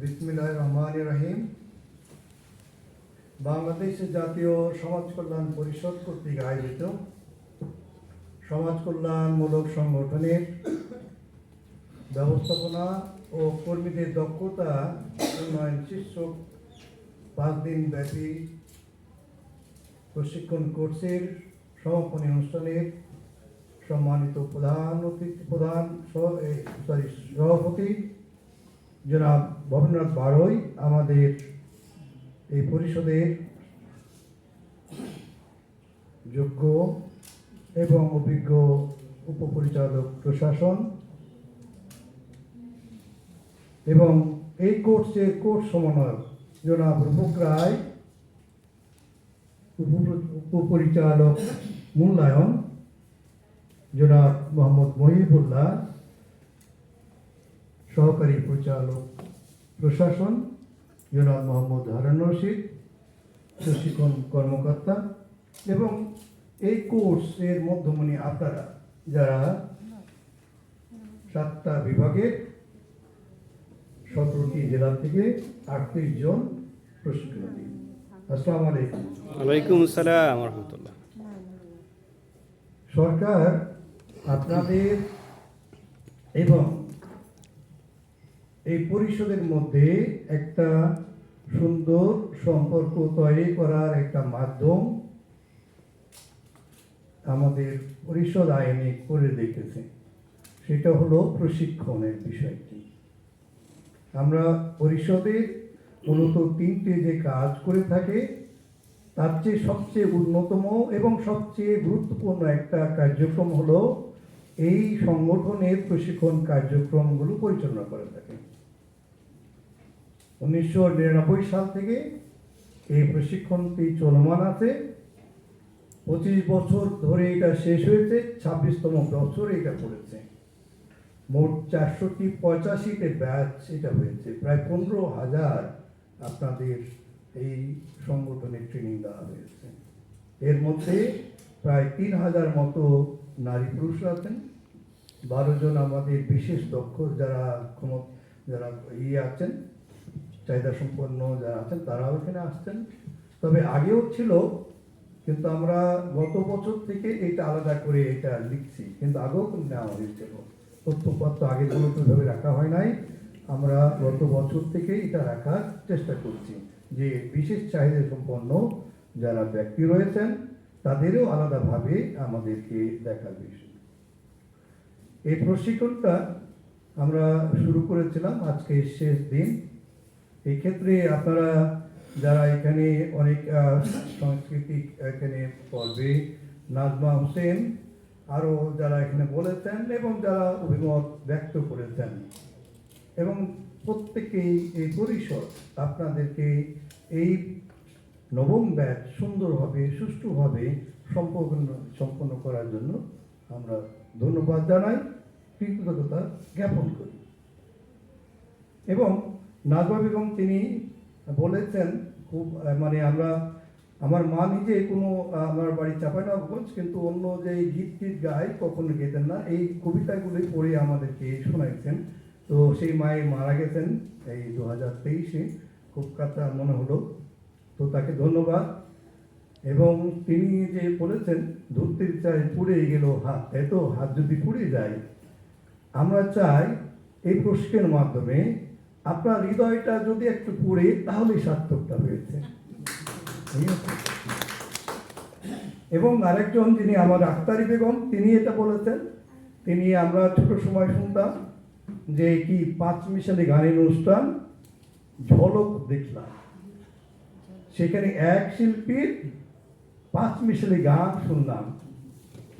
বিসমিল্লাহ বাংলাদেশ জাতীয় সমাজ কল্যাণ পরিষদ কর্তৃক আয়োজিত সমাজ কল্যাণমূলক সংগঠনের ব্যবস্থাপনা ও কর্মীদের দক্ষতা, উন্নয়ন শীর্ষক পাঁচ দিন ব্যাপী প্রশিক্ষণ কোর্সের সমাপনী অনুষ্ঠানের সম্মানিত প্রধান অতিথি, প্রধান সরি সভাপতি জনাব ভবেন্দ্রনাথ বারই আমাদের এই পরিষদের যোগ্য এবং অভিজ্ঞ উপপরিচালক প্রশাসন এবং এই কোর্সের কোর্স সমন্বয়ক জনাব রূপক রায়, উপ- উপপরিচালক মূল্যায়ন জনাব মোহাম্মদ মহিবুল্লাহ সহকারী পরিচালক প্রশাসন জনাব মোহাম্মদ হারান রশিদ প্রশিক্ষণ কর্মকর্তা এবং এই কোর্সের মধ্যমণি আপনারা যারা সাতটা বিভাগের সতেরোটি জেলা থেকে আটত্রিশ জন প্রশিক্ষণার্থী। আসসালামু আলাইকুম। ওয়ালাইকুম আসসালাম রহমতুল্লাহ সরকার আপনাদের এবং এই পরিষদের মধ্যে একটা সুন্দর সম্পর্ক তৈরি করার একটা মাধ্যম আমাদের পরিষদ আইনে করে দেখেছে সেটা হলো প্রশিক্ষণের বিষয়টি। আমরা পরিষদে মূলত তিনটে যে কাজ করে থাকে, তার চেয়ে সবচেয়ে অন্যতম এবং সবচেয়ে গুরুত্বপূর্ণ একটা কার্যক্রম হলো এই সংগঠনের প্রশিক্ষণ কার্যক্রমগুলো পরিচালনা করে থাকে। উনিশশো নিরানব্বই সাল থেকে এই প্রশিক্ষণটি চলমান আছে। পঁচিশ বছর ধরে এটা শেষ হয়েছে, ছাব্বিশতম বছর এটা পড়েছে। মোট চারশোটি পঁচাশিতে ব্যাচ এটা হয়েছে। প্রায় পনেরো হাজার আপনাদের এই সংগঠনের ট্রেনিং দেওয়া হয়েছে। এর মধ্যে প্রায় তিন হাজার মতো নারী পুরুষ আছেন। বারো জন আমাদের বিশেষ দক্ষ যারা ক্ষম যারা ইয়ে আছেন। চাহিদা সম্পন্ন যারা আছেন, তারাও এখানে আসছেন। তবে আগেও ছিল, কিন্তু আমরা গত বছর থেকে এটা আলাদা করে এটা লিখছি, কিন্তু আগেও কিন্তু নেওয়া হয়েছিল। তথ্যপত্র আগে ভাবে রাখা হয় নাই। আমরা গত বছর থেকে এটা রাখার চেষ্টা করছি যে বিশেষ চাহিদা সম্পন্ন যারা ব্যক্তি রয়েছেন, তাদেরও আলাদাভাবে আমাদেরকে দেখার বিষয় এই প্রশিক্ষণটা আমরা শুরু করেছিলাম আজকে শেষ দিন। এই ক্ষেত্রে আপনারা যারা এখানে অনেক সাংস্কৃতিক এখানে পর্বে নাজমা হোসেন আরও যারা এখানে বলেছেন এবং যারা অভিমত ব্যক্ত করেছেন এবং প্রত্যেকেই এই পরিষদ আপনাদেরকে এই নবম ব্যাচ সুন্দরভাবে, সুষ্ঠুভাবে সম্পন্ন সম্পন্ন করার জন্য আমরা ধন্যবাদ জানাই, কৃতজ্ঞতা জ্ঞাপন করি। এবং নাজমা বেগম তিনি বলেছেন, খুব মানে আমরা, আমার মা নিজে কোনো আমার বাড়ি চাঁপাইনবাবগঞ্জ, কিন্তু অন্য যে গীত টিত গায় কখনো গেতেন না, এই কবিতাগুলি পড়ে আমাদেরকে শোনাইছেন। তো সেই মায়ে মারা গেছেন এই দু হাজার তেইশে, খুব কথা মনে হলো। তো তাকে ধন্যবাদ। এবং তিনি যে বলেছেন, ধরতের চাই পুড়ে গেল হাত, এত হাত যদি পুড়ে যায়, আমরা চাই এই প্রশ্নের মাধ্যমে আপনার হৃদয়টা যদি একটু পুড়ে, তাহলে সার্থকটা হয়েছে? এবং আরেকজন যিনি আমার আক্তারি বেগম, তিনি এটা বলেছেন, তিনি আমরা ছোট সময় শুনতাম যে কি পাঁচ মিশালি গানের অনুষ্ঠান, ঝলক দেখলাম। সেখানে এক শিল্পীর পাঁচ মিশালি গান শুনলাম।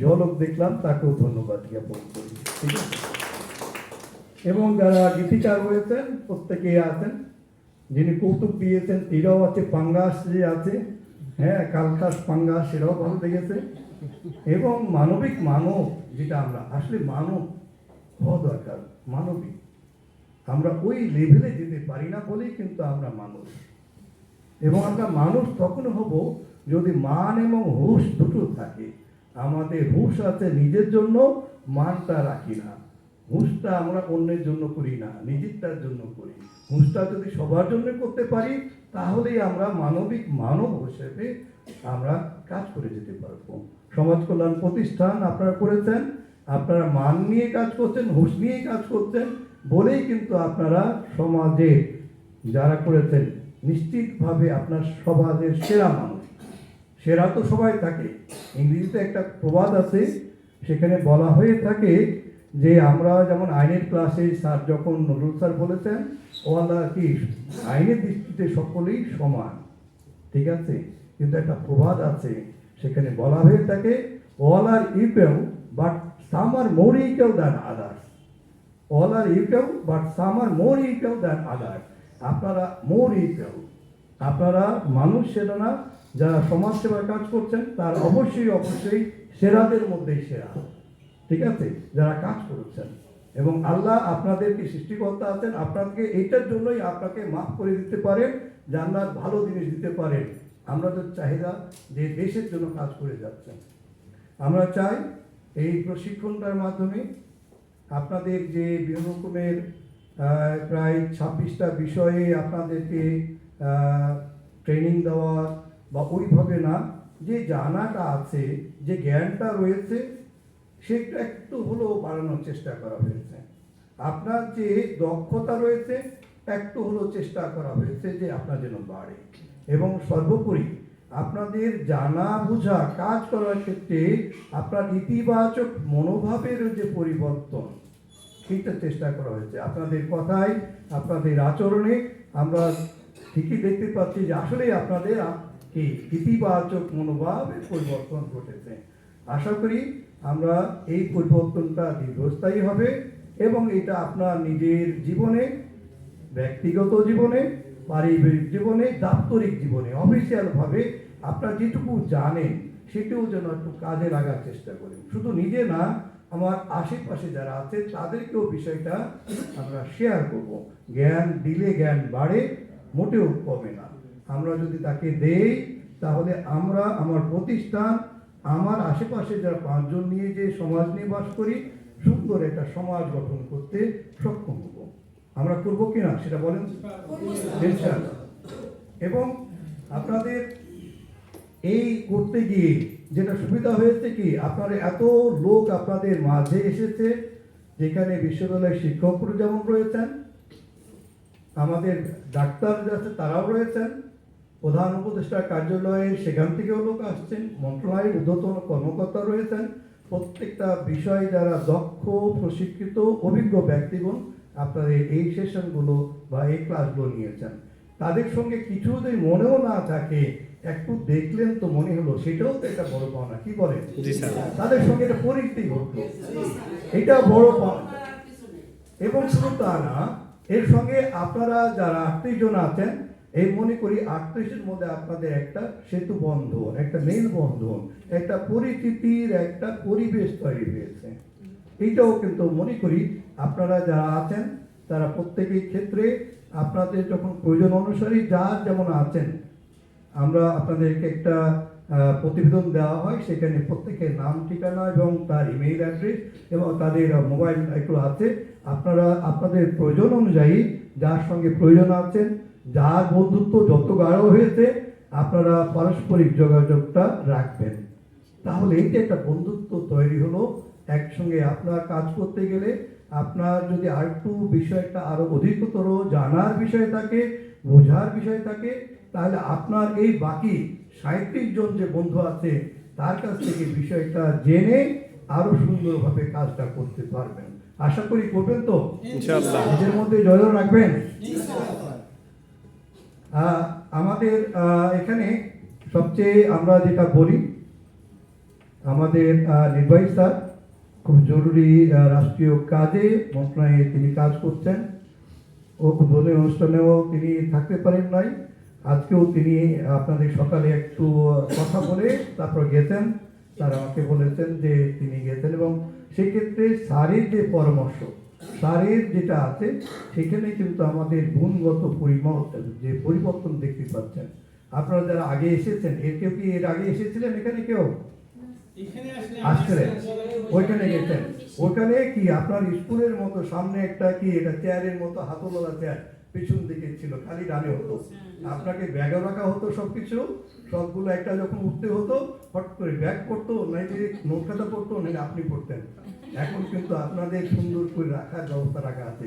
ঝলক দেখলাম, তাকেও ধন্যবাদ জ্ঞাপন করি। ঠিক আছে? এবং যারা গীতিকার রয়েছেন প্রত্যেকেই আছেন। যিনি কৌতুক দিয়েছেন, এরাও আছে, পাঙ্গাস যে আছে হ্যাঁ কালখাস, পাঙ্গাস সেটাও ভালো লেগেছে। এবং মানবিক মানব, যেটা আমরা, আসলে মানব, হওয়া দরকার, মানবিক। আমরা ওই লেভেলে যেতে পারি না বলেই কিন্তু আমরা মানুষ। এবং আমরা মানুষ তখন হব যদি মান এবং হুশ দুটো থাকে। আমাদের হুশ আছে নিজের জন্য, মানটা রাখি না। ঘুষটা আমরা অন্যের জন্য করি না, নিজেরটার জন্য করি। ঘুষটা যদি সবার জন্য করতে পারি, তাহলেই আমরা মানবিক মানব হিসেবে আমরা কাজ করে যেতে পারব। সমাজ কল্যাণ প্রতিষ্ঠান আপনারা করেছেন, আপনারা মান নিয়ে কাজ করছেন, হুঁশ নিয়ে কাজ করছেন, বলেই কিন্তু আপনারা সমাজে যারা করেছেন, নিশ্চিতভাবে আপনার সমাজের সেরা মানুষ। সেরা তো সবাই থাকে। ইংরেজিতে একটা প্রবাদ আছে, সেখানে বলা হয়ে থাকে যে আমরা যেমন আইনের ক্লাসে স্যার যখন নজরুল স্যার বলেছেন ওয়ালা কি, আইনের দৃষ্টিতে সকলেই সমান। ঠিক আছে? কিন্তু একটা প্রবাদ আছে, সেখানে বলা হয়ে থাকে all are equal but some are more equal than others all are equal but some are more equal than other আপনারা মোর ইকুয়াল আপনারা মানুষ সেরা না, যারা সমাজ সেবার কাজ করছেন, তার অবশ্যই অবশ্যই সেরাদের মধ্যেই সেরা। ঠিক আছে? যারা কাজ করেছেন। এবং আল্লাহ আপনাদেরকে সৃষ্টিকর্তা আছেন আপনাকে এইটার জন্যই আপনাকে মাফ করে দিতে পারেন জান্নাত ভালো জিনিস দিতে পারেন আমরা তো চাহিদা যে দেশের জন্য কাজ করে যাচ্ছেন। আমরা চাই এই প্রশিক্ষণটার মাধ্যমে আপনাদের যে বিভিন্ন রকমের প্রায় ছাব্বিশটা বিষয়ে আপনাদেরকে ট্রেনিং দেওয়া বা ওইভাবে না, যে জানাটা আছে, যে জ্ঞানটা রয়েছে সেটা একটু হলেও বাড়ানোর চেষ্টা করা হয়েছে। আপনার যে দক্ষতা রয়েছে, একটু হলেও চেষ্টা করা হয়েছে যে আপনার যেন বাড়ে। এবং সর্বোপরি আপনাদের জানা বোঝা কাজ করার ক্ষেত্রে আপনার ইতিবাচক মনোভাবের যে পরিবর্তন সেইটা চেষ্টা করা হয়েছে। আপনাদের কথায়, আপনাদের আচরণে আমরা ঠিকই দেখতে পাচ্ছি যে আসলেই আপনাদের ইতিবাচক মনোভাবের পরিবর্তন ঘটেছে। আশা করি আমরা এই পরিবর্তনটা দীর্ঘস্থায়ী হবে এবং এটা আপনার নিজের জীবনে, ব্যক্তিগত জীবনে, পারিবারিক জীবনে, দাপ্তরিক জীবনে অফিসিয়ালভাবে আপনারা যেটুকু জানেন, সেটাও যেন একটু কাজে লাগার চেষ্টা করেন। শুধু নিজে না, আমার আশেপাশে যারা আছে তাদেরকেও বিষয়টা আমরা শেয়ার করব। জ্ঞান দিলে জ্ঞান বাড়ে, মোটেও কমে না। আমরা যদি তাকে দেই, তাহলে আমরা, আমার প্রতিষ্ঠান আমার আশেপাশে যারা পাঁচজন নিয়ে যে সমাজ নিয়ে বাস করি, সুন্দর একটা সমাজ গঠন করতে সক্ষম হব আমরা করব কিনা সেটা বলেন। এবং আপনাদের এই করতে গিয়ে যেটা সুবিধা হয়েছে কি, আপনারা এত লোক আপনাদের মাঝে এসেছে, যেখানে বিশ্ববিদ্যালয়ের শিক্ষকরা যেমন রয়েছেন, আমাদের ডাক্তার আছে, তারাও রয়েছেন প্রধান উপদেষ্টা কার্যালয়ে সেখান থেকেও লোক আসছেন মন্ত্রণালয়ের ঊর্ধ্বতন কর্মকর্তা রয়েছেন। প্রত্যেকটা বিষয়ে যারা দক্ষ প্রশিক্ষিত অভিজ্ঞ ব্যক্তিগণ আপনাদের এই সেশনগুলো বা এই ক্লাসগুলো নিয়েছেন। তাদের সঙ্গে কিছু যদি মনেও না থাকে একটু দেখলেন তো মনে হলো সেটাও তো একটা বড় পাওনা কি বলেন? তাদের সঙ্গে এটা পরিচিতি ঘটলো। এটা বড় পাওনা। এবং শুধু তা না এর সঙ্গে আপনারা যারা আত্মীয়জন আছেন এই মনে করি আটত্রিশের মধ্যে আপনাদের একটা সেতু বন্ধন, একটা মেল বন্ধন, একটা পরিচিতির একটা পরিবেশ তৈরি হয়েছে। এইটাও কিন্তু মনে করি আপনারা যারা আছেন, তারা প্রত্যেকের ক্ষেত্রে আপনাদের যখন প্রয়োজন অনুসারী যার যেমন আছেন, আমরা আপনাদেরকে একটা প্রতিবেদন দেওয়া হয়, সেখানে প্রত্যেকের নাম, ঠিকানা এবং তার ইমেইল অ্যাড্রেস এবং তাদের মোবাইল একটু আছে। আপনারা, আপনাদের প্রয়োজন অনুযায়ী যার সঙ্গে প্রয়োজন আছেন যার বন্ধুত্ব যত গাঢ় হয়েছে আপনারা পারস্পরিক যোগাযোগটা রাখবেন। তাহলে এই যে একটা বন্ধুত্ব তৈরি হলো একসঙ্গে আপনার কাজ করতে গেলে আপনার যদি আরেকটু বিষয়টা আরও অধিকতর জানার বিষয় থাকে বোঝার বিষয় থাকে তাহলে আপনার এই বাকি সাঁত্রিশ জন যে বন্ধু আছে তার কাছ থেকে বিষয়টা জেনে আরও সুন্দরভাবে কাজটা করতে পারবেন। আশা করি করবেন তো? নিজের মধ্যে জয় রাখবেন? আমাদের এখানে সবচেয়ে আমরা যেটা বলি, আমাদের নির্বাহী স্যার খুব জরুরি রাষ্ট্রীয় কাজে মন্ত্রণালয়ে তিনি কাজ করছেন ও উদ্বোধনী অনুষ্ঠানেও তিনি থাকতে পারেন নাই। আজকেও তিনি আপনাদের সকালে একটু কথা বলে তারপর গেছেন। তারা আমাকে বলেছেন যে তিনি গেছেন এবং সেক্ষেত্রে স্যারের যে পরামর্শ স্যারের যেটা আছে সেখানে কিন্তু আমাদের গুণগত পরিবর্তন যে পরিবর্তন দেখতে পাচ্ছেন। আপনারা যারা আগে এসেছেন এর কেউ কি এর আগে এসেছিলেন এখানে কেউ? আসছিলেন ওইখানে গেছেন। ওখানে কি আপনার স্কুলের মতো সামনে একটা কি এটা চেয়ারের মতো হাতলওয়ালা চেয়ার পেছন দিকে ছিল খালি ডানে হতো? আপনাকে ব্যাগও রাখা হতো সবকিছু সবগুলো একটা যখন উঠতে হতো হট করে ব্যাগ পড়তো নাইলে নোট খাতা পড়তো নাইলে আপনি পড়তেন। এখন কিন্তু আপনাদের সুন্দর করে রাখার ব্যবস্থা রাখা আছে।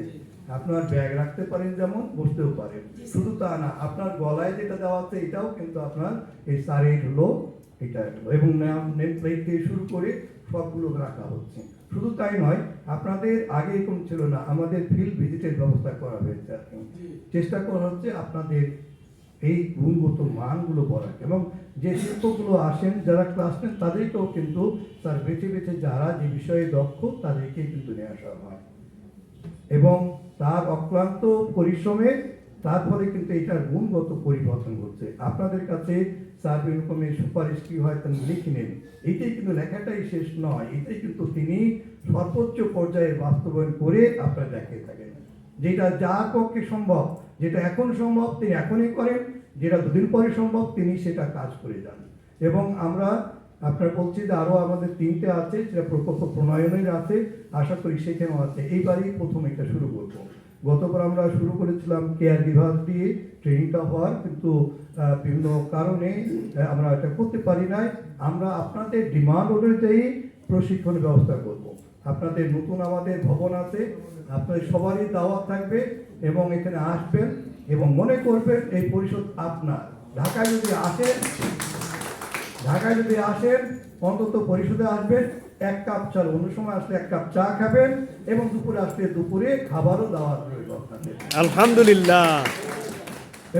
আপনার ব্যাগ রাখতে পারেন যেমন, বসতেও পারেন। শুধু তা না, আপনার গলায় যেটা দেওয়া আছে, এটাও কিন্তু আপনার এই সারের হলো, এটা। এবং নেম প্লেট থেকে শুরু করে সবগুলো রাখা হচ্ছে। শুধু তাই নয়, আপনাদের আগে এরকম ছিল না, আমাদের ফিল্ড ভিজিটের ব্যবস্থা করা হয়েছে চেষ্টা করা হচ্ছে আপনাদের এই গুণগত মানগুলো বলার। এবং যে শিক্ষকগুলো আসেন, যারা ক্লাস নেন, তাদেরকেও কিন্তু তার বেছে বেছে যারা যে বিষয়ে দক্ষ তাদেরকে কিন্তু নিয়ে আসা হয়। এবং তার অক্লান্ত পরিশ্রমে তারপরে কিন্তু এটার গুণগত পরিবর্তন হচ্ছে আপনাদের কাছে স্যার এরকমের সুপারিশ কি হয় তা লিখে নেন। এটাই কিন্তু লেখাটাই শেষ নয়। এটাই কিন্তু তিনি সর্বোচ্চ পর্যায়ে বাস্তবায়ন করে আপনারা দেখিয়ে থাকেন। যেটা যার পক্ষে সম্ভব, যেটা এখন সম্ভব তিনি এখনই করেন, যেটা দুদিন পরে সম্ভব তিনি সেটা কাজ করে যান। এবং আমরা আপনার বলছি যে আরও আমাদের তিনটে আছে যেটা প্রকল্প প্রণয়নের আছে, আশা করি সেখানেও আছে। এইবারই প্রথম এটা শুরু করব। গতবার আমরা শুরু করেছিলাম কেয়ার বিভাগ দিয়ে, ট্রেনিংটা হওয়ার, কিন্তু বিভিন্ন কারণে আমরা এটা করতে পারি নাই। আমরা আপনাদের ডিমান্ড অনুযায়ী প্রশিক্ষণের ব্যবস্থা করব। আপনাদের নতুন আমাদের ভবন আছে আপনাদের সবারই দাওয়াত থাকবে এবং এখানে আসবেন এবং মনে করবেন এই পরিষদ আপনার। ঢাকায় যদি আসেন ঢাকায় যদি আসেন অন্তত পরিষদে আসবেন এক কাপ চা অন্য সময় আসলে এক কাপ চা খাবেন এবং দুপুরে আসলে দুপুরে খাবারও দাওয়াত রইল আপনাদের। আলহামদুলিল্লাহ।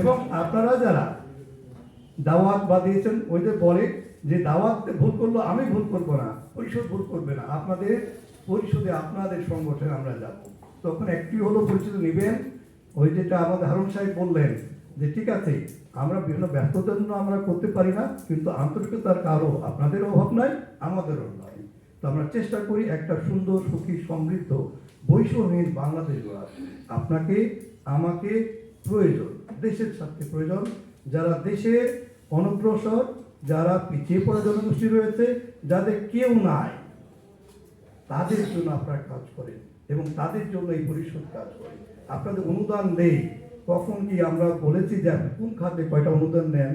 এবং আপনারা যারা দাওয়াত বা দিয়েছেন ওই যে বলে যে দাওয়াত ভুল করল আমি ভুল করব না পরিষদ ভুল করবে না। আপনাদের পরিষদে আপনাদের সংগঠনে আমরা যাব। তখন একটি হলো পরিষদ নেবেন, ওই যেটা আমাদের হারুন সাহেব বললেন যে, ঠিক আছে, আমরা বিভিন্ন ব্যস্ততার জন্য আমরা করতে পারি না, কিন্তু আন্তরিকতার কারও আপনাদের অভাব নাই, আমাদেরও নয় তো আমরা চেষ্টা করি একটা সুন্দর, সুখী, সমৃদ্ধ, বৈষম্যহীন বাংলাদেশ গড়ার। আপনাকে, আমাকে প্রয়োজন, দেশের স্বার্থে প্রয়োজন। যারা দেশের অনগ্রসর, যারা পিছিয়ে পড়া জনগোষ্ঠী রয়েছে, যাদের কেউ নাই তাদের জন্য আপনারা কাজ করেন এবং তাদের জন্য এই পরিষদ কাজ করে। আপনাদের অনুদান দেই কখন কি আমরা বলেছি যে কোন খাতে কয়টা অনুদান নেন?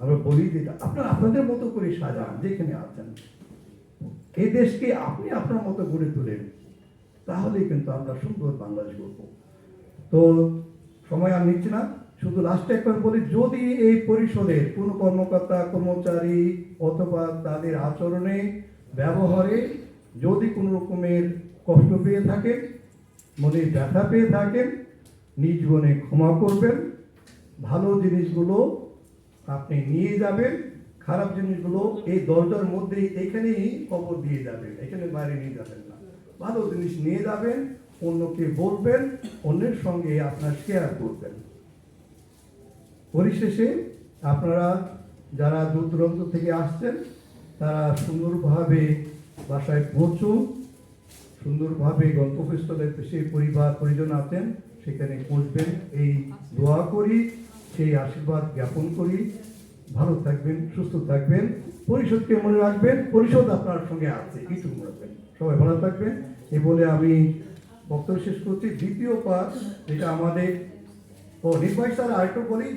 আমরা বলি যে আপনারা আপনাদের মতো করে সাজান, যেখানে আছেন। এই দেশকে আপনি আপনার মতো গড়ে তোলেন, তাহলেই কিন্তু আমরা সুন্দর বাংলাদেশ গড়ব। তো সময় আর নিচ্ছি না। শুধু লাস্টে একবার বলি, যদি এই পরিষদের কোনো কর্মকর্তা, কর্মচারী অথবা তাদের আচরণে ব্যবহারে যদি কোনো রকমের কষ্ট পেয়ে থাকেন মনে ব্যথা পেয়ে থাকেন, নিজ জীবনে ক্ষমা করবেন, ভালো জিনিসগুলো আপনি নিয়ে যাবেন, খারাপ জিনিসগুলো এই দরজার মধ্যেই এখানেই কবর দিয়ে যাবেন, এখানে বাইরে নিয়ে যাবেন না। ভালো জিনিস নিয়ে যাবেন, অন্যকে বলবেন, অন্যের সঙ্গে আপনার শেয়ার করবেন। পরিশেষে আপনারা যারা দূর দূরান্ত থেকে আসছেন তারা সুন্দরভাবে বাসায় পৌঁছুন সুন্দরভাবে গন্তব্যস্থলে সেই পরিবার, পরিজন আছেন, সেখানে পৌঁছবেন। এই দোয়া করি, সেই আশীর্বাদ জ্ঞাপন করি। ভালো থাকবেন, সুস্থ থাকবেন। পরিষদকে মনে রাখবেন, পরিষদ আপনার সঙ্গে আছে, কিছু মনে রাখবেন। সবাই ভালো থাকবেন। এই বলে আমি বক্তব্য শেষ করছি। দ্বিতীয় পাঠ, যেটা আমাদের নির্বাহী স্যার আরেকটু বলি